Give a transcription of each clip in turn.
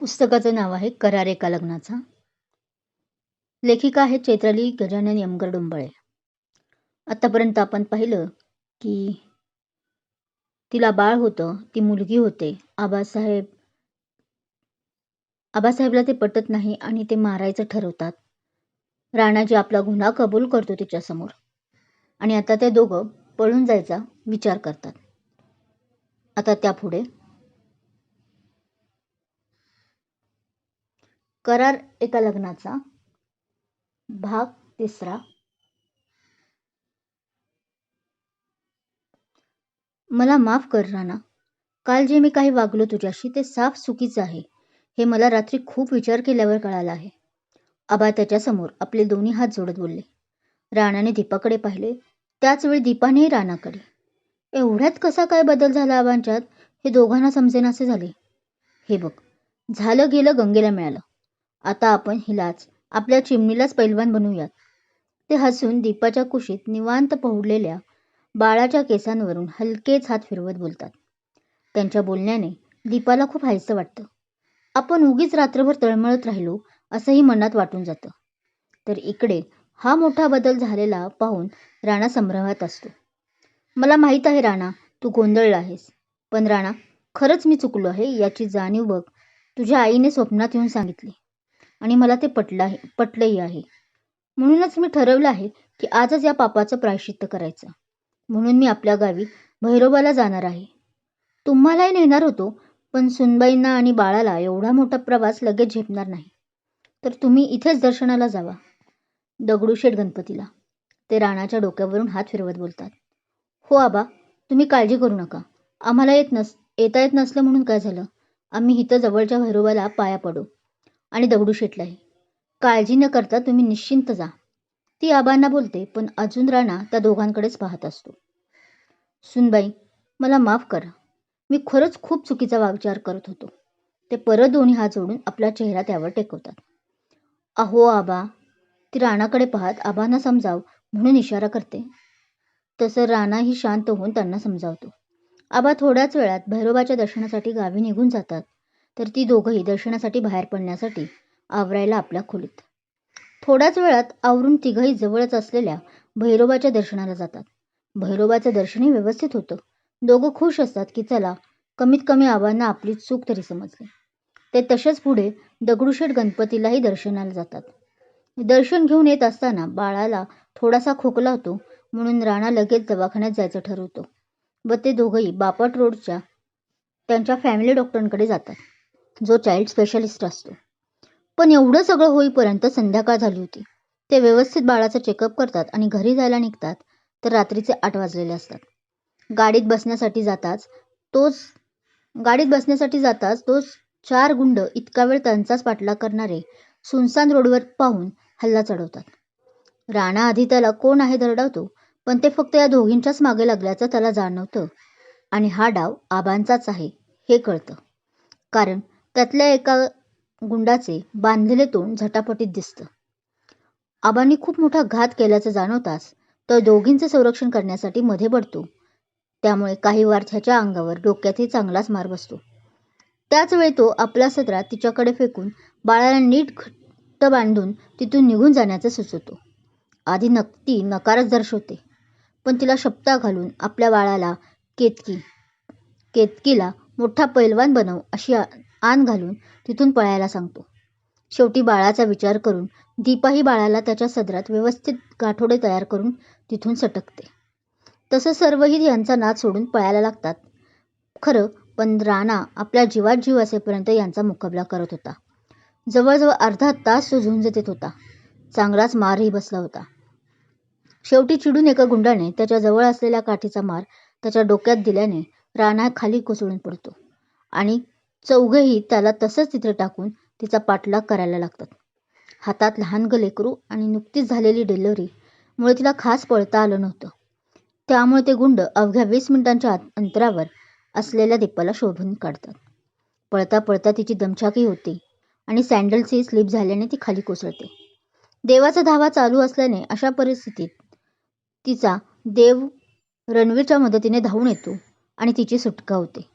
पुस्तकाचं नाव आहे करार एका लग्नाचा. लेखिका आहे चैत्राली गजानन यमगर डोंबळे. आत्तापर्यंत आपण पाहिलं की तिला बाळ होतं ती मुलगी होते. आबासाहेब आबासाहेबला ते पटत नाही आणि ते मारायचं ठरवतात. राणाजी आपला गुन्हा कबूल करतो तिच्यासमोर. आणि आता ते दोघं पळून जायचा विचार करतात. आता त्यापुढे करार एका लग्नाचा. भाग तिसरा. मला माफ कर राणा. काल जे मी काही वागलो तुझ्याशी ते साफ चुकीचं आहे. हे मला रात्री खूप विचार केल्यावर कळालं आहे. आबा त्याच्यासमोर आपले दोन्ही हात जोडत बोलले. राणाने दीपाकडे पाहिले. त्याच वेळी दीपानेही राणाकडे. एवढ्यात कसा काय बदल झाला आबांच्यात? हे दोघांना समजेनासे झाले. हे बघ. झालं गेलं गंगेला मिळालं. आता आपण हिलाच आपल्या चिमणीलाच पैलवान बनवूयात. ते हसून दीपाच्या कुशीत निवांत पहुडलेल्या बाळाच्या केसांवरून हलकेच हात फिरवत बोलतात. त्यांच्या बोलण्याने दीपाला खूप हायसं वाटतं. आपण उगीच रात्रभर तळमळत राहिलो असंही मनात वाटून जातं. तर इकडे हा मोठा बदल झालेला पाहून राणा संभ्रमात असतो. मला माहीत आहे राणा तू गोंधळला आहेस. पण राणा खरंच मी चुकलो आहे याची जाणीव बघ. तुझ्या आईने स्वप्नात येऊन सांगितली. आणि मला ते पटलं आहे पटलंही आहे. म्हणूनच मी ठरवलं आहे की आजच या पापाचं प्रायश्चित्त करायचं. म्हणून मी आपल्या गावी भैरोबाला जाणार आहे. तुम्हालाही नेणार होतो पण सुनबाईंना आणि बाळाला एवढा मोठा प्रवास लगेच झेपणार नाही. तर तुम्ही इथेच दर्शनाला जावा. दगडूशेठ गणपतीला. ते राणाच्या डोक्यावरून हात फिरवत बोलतात. हो आबा तुम्ही काळजी करू नका. आम्हाला येत नस येता येत नसलं म्हणून काय झालं? आम्ही इथं जवळच्या भैरोबाला पाया पडू. आणि दगडूशेठलाही काळजी न करता तुम्ही निश्चिंत जा. ती आबांना बोलते पण अजून राणा त्या दोघांकडेच पाहत असतो. सुनबाई मला माफ करा. मी खरंच खूप चुकीचा विचार करत होतो. ते परत दोन्ही हात जोडून आपला चेहरा त्यावर टेकवतात. अहो आबा ती राणाकडे पाहत आबांना समजाव म्हणून इशारा करते. तसं राणाही शांत होऊन त्यांना समजावतो. आबा थोड्याच वेळात भैरोबाच्या दर्शनासाठी गावी निघून जातात. तर ती दोघंही दर्शनासाठी बाहेर पडण्यासाठी आवरायला आपल्या खोलीत. थोड्याच वेळात आवरून तिघही जवळच असलेल्या भैरोबाच्या दर्शनाला जातात. भैरोबाचं दर्शनही व्यवस्थित होतं. दोघं खुश असतात की चला कमीत कमी आबांना आपली चूक तरी समजली. ते तसेच पुढे दगडूशेठ गणपतीलाही दर्शनाला जातात. दर्शन घेऊन येत असताना बाळाला थोडासा खोकला होतो म्हणून राणा लगेच दवाखान्यात जायचं ठरवतो व ते दोघंही बापट रोडच्या त्यांच्या फॅमिली डॉक्टरांकडे जातात. जो चाइल्ड स्पेशालिस्ट असतो. पण एवढं सगळं होईपर्यंत संध्याकाळ झाली होती. ते व्यवस्थित बाळाचं चेकअप करतात आणि घरी जायला निघतात तर रात्रीचे आठ वाजलेले असतात. गाडीत बसण्यासाठी जाताच तोच गाडीत बसण्यासाठी जाताच तोच चार गुंड इतका वेळ त्यांचाच पाठलाग करणारे सुनसान रोडवर पाहून हल्ला चढवतात. राणा आधी त्याला कोण आहे दरडावतो पण ते फक्त या दोघींच्याच मागे लागल्याचं त्याला जाणवतं. आणि हा डाव आबांचाच आहे हे कळतं. कारण त्यातल्या एका गुंडाचे बांधलेले तोंड झटापटीत दिसतं. आबांनी खूप मोठा घात केल्याचं जाणवताच तर दोघींचे संरक्षण करण्यासाठी मध्ये पडतो. त्यामुळे काही वार त्याच्या अंगावर डोक्यातही चांगलाच मार बसतो. त्याच वेळी तो आपला सदरा तिच्याकडे फेकून बाळाला नीट घट्ट बांधून तिथून निघून जाण्याचं सुचवतो. आधी नक्की नकारच दर्शवते पण तिला शपथा घालून आपल्या बाळाला केतकी केतकीला मोठा पैलवान बनव अशी आण घालून तिथून पळायला सांगतो. शेवटी बाळाचा विचार करून दीपाही बाळाला त्याच्या सदरात व्यवस्थित गाठोडे तयार करून तिथून सटकते. तसं सर्वही यांचा नाद सोडून पळायला लागतात. खरं पण राणा आपल्या जीवात जीव असेपर्यंत यांचा मुकाबला करत होता. जवळजवळ अर्धा तास तो झुंज देत होता. चांगलाच मारही बसला होता. शेवटी चिडून एका गुंडाने त्याच्याजवळ असलेल्या काठीचा मार त्याच्या डोक्यात दिल्याने राणा खाली कोसळून पडतो आणि चौघंही त्याला तसंच तिथे टाकून तिचा पाठलाग करायला लागतात. हातात लहान लेकरू आणि नुकतीच झालेली डिलिव्हरी मुळे तिला खास पळता आलं नव्हतं. त्यामुळे ते गुंड अवघ्या वीस मिनिटांच्या अंतरावर असलेल्या दीपाला शोधून काढतात. पळता पळता तिची दमछाकी होते आणि सँडलची स्लिप झाल्याने ती खाली कोसळते. देवाचा धावा चालू असल्याने अशा परिस्थितीत तिचा देव रणवीरच्या मदतीने धावून येतो आणि तिची सुटका होते.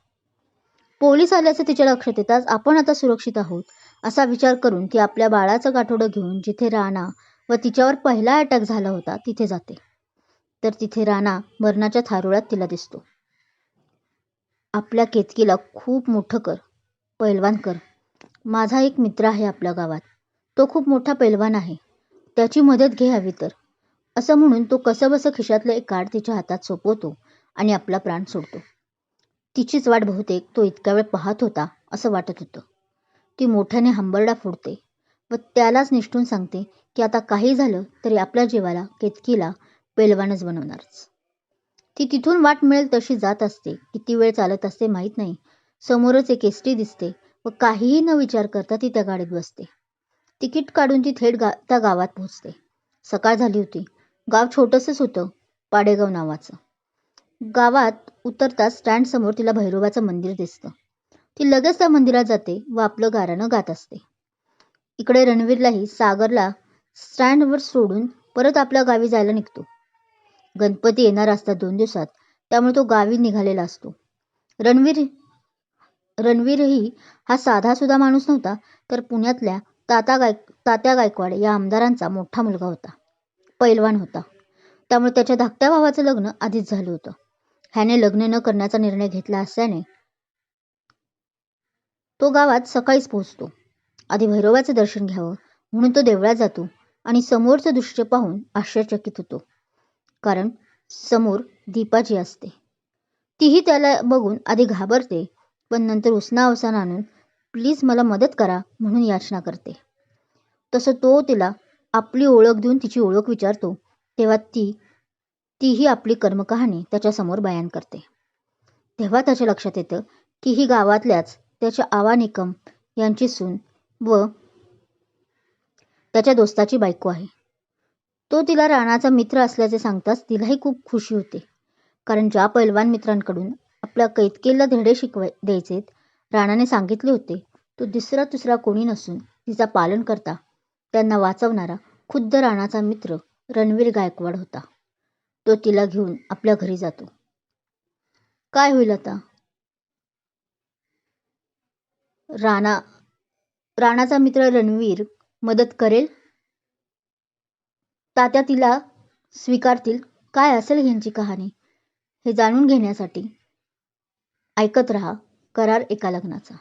पोलीस आल्याचं तिच्या लक्षात येताच आपण आता सुरक्षित आहोत असा विचार करून ती आपल्या बाळाचं गाठोडं घेऊन जिथे राणा व तिच्यावर पहिला अटॅक झाला होता तिथे जाते. तर तिथे राणा मरणाच्या थारोळ्यात तिला दिसतो. आपल्या केतकीला खूप मोठं कर पैलवान कर. माझा एक मित्र आहे आपल्या गावात. तो खूप मोठा पैलवान आहे. त्याची मदत घे हवी तर. असं म्हणून तो कसंबसं खिशातलं एक कार्ड तिच्या हातात सोपवतो आणि आपला प्राण सोडतो. तिचीच वाट बहुतेक तो इतक्या वेळ पाहत होता असं वाटत होतं. ती मोठ्याने हंबरडा फोडते व त्यालाच निष्ठून सांगते की आता काही झालं तरी आपल्या जीवाला केतकीला पेलवानच बनवणारच. ती तिथून वाट मिळेल तशी जात असते किती वेळ चालत असते माहीत नाही. समोरच एक एसटी दिसते व काहीही न विचार करता ती त्या गाडीत बसते. तिकीट काढून ती थेट गा त्या गावात पोहोचते. सकाळ झाली होती. गाव छोटंसंच होतं पाडेगाव नावाचं. गावात उतरताच स्टँडसमोर तिला भैरोबाचं मंदिर दिसतं. ती लगेच त्या मंदिरात जाते व आपलं गारानं गात असते. इकडे रणवीरलाही सागरला स्टँडवर सोडून परत आपल्या गावी जायला निघतो. गणपती येणार असतात दोन दिवसात त्यामुळे तो गावी निघालेला असतो. रणवीर रणवीरही हा साधासुद्धा माणूस नव्हता तर पुण्यातल्या ताता गाय तात्या गायकवाड या आमदारांचा मोठा मुलगा होता. पैलवान होता. त्यामुळे त्याच्या धाकट्या भावाचं लग्न आधीच झालं होतं. ह्याने लग्न न करण्याचा निर्णय घेतला असल्याने तो गावात सकाळीच पोहोचतो. आधी भैरवाचं दर्शन घ्यावं म्हणून तो देवळात जातो आणि समोरचं दृश्य पाहून आश्चर्यचकित होतो. कारण समोर दीपाजी असते. तीही त्याला बघून आधी घाबरते पण नंतर उसना अवसान आणून प्लीज मला मदत करा म्हणून याचना करते. तसं तो तिला आपली ओळख देऊन तिची ओळख विचारतो तेव्हा ती तीही आपली कर्मकहाणी त्याच्यासमोर बयान करते. तेव्हा त्याच्या लक्षात येतं की ही गावातल्याच त्याच्या आवा निकम यांची सून व त्याच्या दोस्ताची बायको आहे. तो तिला राणाचा मित्र असल्याचे सांगताच तिलाही खूप खुशी होते. कारण ज्या पैलवान मित्रांकडून आपल्या कैतकेला धडे शिकवाय द्यायचेत राणाने सांगितले होते तो दुसरा दुसरा कोणी नसून तिचा पालन करता त्यांना वाचवणारा खुद्द राणाचा मित्र रणवीर गायकवाड होता. तो तिला घेऊन आपल्या घरी जातो. काय होईल आता? राणा राणाचा मित्र रणवीर मदत करेल? तात्या तिला स्वीकारतील? काय असेल यांची कहाणी? हे जाणून घेण्यासाठी ऐकत रहा करार एका लग्नाचा.